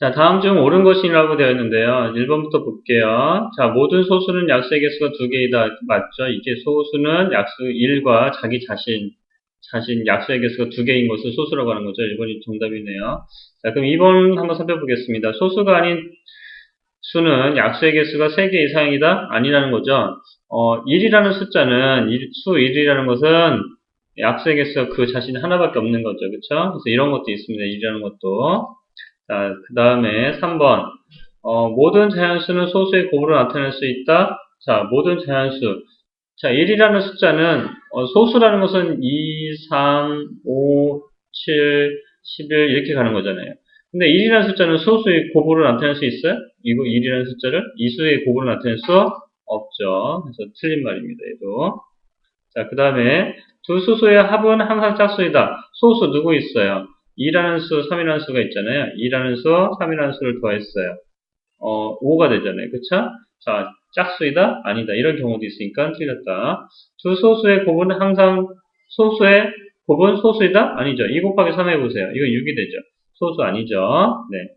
자, 다음 중 옳은 것이라고 되어 있는데요. 1번부터 볼게요. 자, 모든 소수는 약수의 개수가 두 개이다. 맞죠? 이게 소수는 약수 1과 자기 자신, 자신 약수의 개수가 두 개인 것을 소수라고 하는 거죠. 1번이 정답이네요. 자, 그럼 2번 한번 살펴보겠습니다. 소수가 아닌 수는 약수의 개수가 3개 이상이다? 아니라는 거죠. 어, 1이라는 숫자는, 일- 수 1이라는 것은 개수가 그 자신 하나밖에 없는 거죠. 그쵸? 그래서 이런 것도 있습니다. 1이라는 것도. 자, 그 다음에 3번. 어, 모든 자연수는 소수의 곱으로 나타낼 수 있다. 자, 모든 자연수. 자, 1이라는 숫자는, 어, 소수라는 것은 2, 3, 5, 7, 11 이렇게 가는 거잖아요. 근데 1이라는 숫자는 소수의 곱으로 나타낼 수 있어요? 이거 1이라는 숫자를 이수의 곱으로 나타낼 수 없죠. 그래서 틀린 말입니다. 얘도. 자, 그 다음에 두 수수의 합은 항상 짝수이다. 소수 누구 있어요? 2라는 수, 3이라는 수가 있잖아요. 2라는 수, 3이라는 수를 더했어요. 어, 5가 되잖아요. 그쵸? 자, 짝수이다? 아니다. 이런 경우도 있으니까 틀렸다. 두 소수의 곱은 항상 소수의 곱은 소수이다? 아니죠. 2 곱하기 3 해보세요. 이거 6이 되죠. 소수 아니죠. 네.